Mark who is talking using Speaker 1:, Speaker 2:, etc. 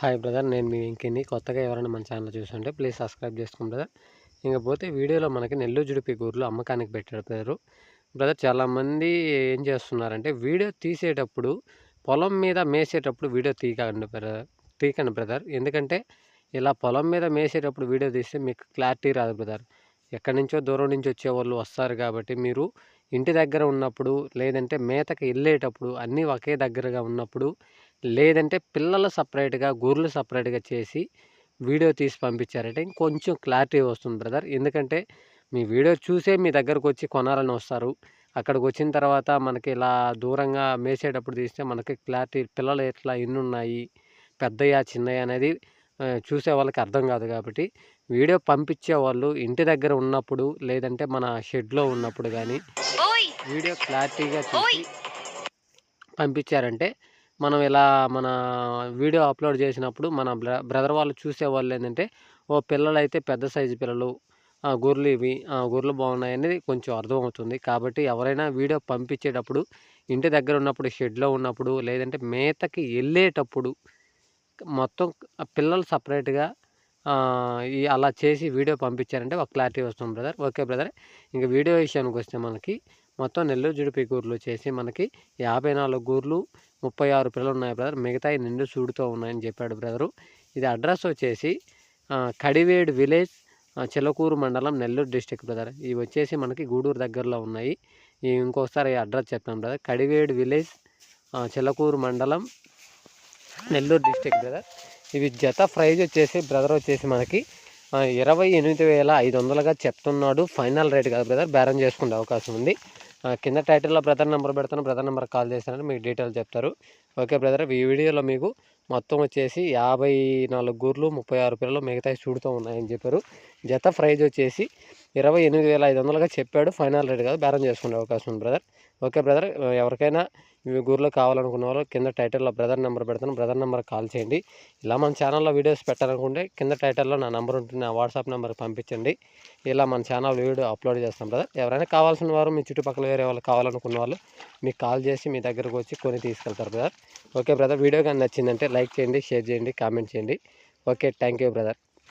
Speaker 1: Hi brother నేను మీ ఇంకెన్ని కొత్తగా ఎవరైనా మన ఛానల్ చూసుంటే ప్లీజ్ సబ్స్క్రైబ్ చేసుకోండి బ్రదర్. ఇంకపోతే వీడియోలో మనకి నెల్లూరు జుడిపి గూర్లు అమ్మకానికి పెట్టారు. బ్రదర్ చాలామంది ఏం చేస్తున్నారంటే వీడియో తీసేటప్పుడు పొలం మీద మేసేటప్పుడు వీడియో తీయకండి బ్రదర్ తీయకండి బ్రదర్. ఎందుకంటే ఇలా పొలం మీద మేసేటప్పుడు వీడియో తీస్తే మీకు క్లారిటీ రాదు బ్రదర్. ఎక్కడి నుంచో దూరం నుంచి వచ్చే వాళ్ళు వస్తారు కాబట్టి మీరు ఇంటి దగ్గర ఉన్నప్పుడు లేదంటే మేతకి వెళ్ళేటప్పుడు అన్నీ ఒకే దగ్గరగా ఉన్నప్పుడు లేదంటే పిల్లలు సపరేట్గా గొర్రెలు సపరేట్గా చేసి వీడియో తీసి పంపించారంటే ఇంకొంచెం క్లారిటీ వస్తుంది బ్రదర్. ఎందుకంటే మీ వీడియో చూసే మీ దగ్గరకు వచ్చి కొనాలని వస్తారు. అక్కడికి వచ్చిన తర్వాత మనకి ఇలా దూరంగా మేసేటప్పుడు తీస్తే మనకి క్లారిటీ పిల్లలు ఎట్లా ఎన్ని ఉన్నాయి పెద్దయ్యా చిన్నయ్య అనేది చూసే వాళ్ళకి అర్థం కాదు కాబట్టి వీడియో పంపించే వాళ్ళు ఇంటి దగ్గర ఉన్నప్పుడు లేదంటే మన షెడ్లో ఉన్నప్పుడు కానీ వీడియో క్లారిటీగా చూసి పంపించారంటే మనం ఇలా మన వీడియో అప్లోడ్ చేసినప్పుడు మన బ్రదర్ వాళ్ళు చూసే వాళ్ళు ఏంటంటే ఓ పిల్లలు అయితే పెద్ద సైజు పిల్లలు గొర్రెలు ఇవి గొర్రెలు బాగున్నాయి అనేది కొంచెం అర్థమవుతుంది కాబట్టి ఎవరైనా వీడియో పంపించేటప్పుడు ఇంటి దగ్గర ఉన్నప్పుడు షెడ్లో ఉన్నప్పుడు లేదంటే మేతకి వెళ్ళేటప్పుడు మొత్తం పిల్లలు సపరేట్గా ఈ అలా చేసి వీడియో పంపించారంటే ఒక క్లారిటీ వస్తుంది బ్రదర్. Okay brother. ఇంకా వీడియో విషయానికి వస్తే మనకి మొత్తం నెల్లూరు జుడిపి గూర్లు చేసి మనకి యాభై నాలుగు గూర్లు ముప్పై ఆరు పిల్లలు ఉన్నాయి బ్రదర్. మిగతా నిండు సూడుతో ఉన్నాయని చెప్పాడు బ్రదరు. ఇది అడ్రస్ వచ్చేసి కడివేడు విలేజ్ చిలకూరు మండలం నెల్లూరు డిస్టిక్ బ్రదర్. ఇవి వచ్చేసి మనకి గూడూరు దగ్గరలో ఉన్నాయి. ఇంకోసారి అడ్రస్ చెప్తాను బ్రదర్. కడివేడు విలేజ్ చిలకూరు మండలం నెల్లూరు డిస్టిక్ బ్రదర్. ఇవి జత ప్రైజ్ వచ్చేసి బ్రదర్ వచ్చేసి మనకి ఇరవై ఎనిమిది వేల ఐదు వందలుగా చెప్తున్నాడు. ఫైనల్ రేట్ కాదు బ్రదర్. బేరం చేసుకునే అవకాశం ఉంది. కింద టైటిల్లో బ్రదర్ నెంబర్ పెడతాను బ్రదర్ నెంబర్ కాల్ చేస్తానని మీకు డీటెయిల్స్ చెప్తారు. ఓకే బ్రదర్ ఈ వీడియోలో మీకు మొత్తం వచ్చేసి యాభై నాలుగు గూర్లు ముప్పై ఆరు పిల్లలు మిగతా చూడుతూ ఉన్నాయని చెప్పారు. జత ప్రైజ్ వచ్చేసి ఇరవై ఎనిమిది వేల ఐదు వందలుగా చెప్పాడు. ఫైనల్ రేట్ కాదు బేరం చేసుకునే అవకాశం ఉంది బ్రదర్. ఓకే బ్రదర్ ఎవరికైనా ఇవి గూర్లో కావాలనుకున్న వాళ్ళు కింద టైటిల్లో బ్రదర్ నెంబర్ పెడతాను. బ్రదర్ నెంబర్ కాల్ చేయండి. ఇలా మన ఛానల్లో వీడియోస్ పెట్టాలనుకుంటే కింద టైటిల్లో నా నెంబర్ ఉంటుంది. నా వాట్సాప్ నెంబర్ పంపించండి. ఇలా మన ఛానల్ వీడియో అప్లోడ్ చేస్తాం బ్రదర్. ఎవరైనా కావాల్సిన వారు మీ చుట్టుపక్కల వేరే వాళ్ళు కావాలనుకున్న వాళ్ళు మీకు కాల్ చేసి మీ దగ్గరకు వచ్చి కొని తీసుకెళ్తారు బ్రదర్. ఓకే బ్రదర్ వీడియో కానీ నచ్చిందంటే లైక్ చేయండి షేర్ చేయండి కామెంట్ చేయండి. Okay thank you brother.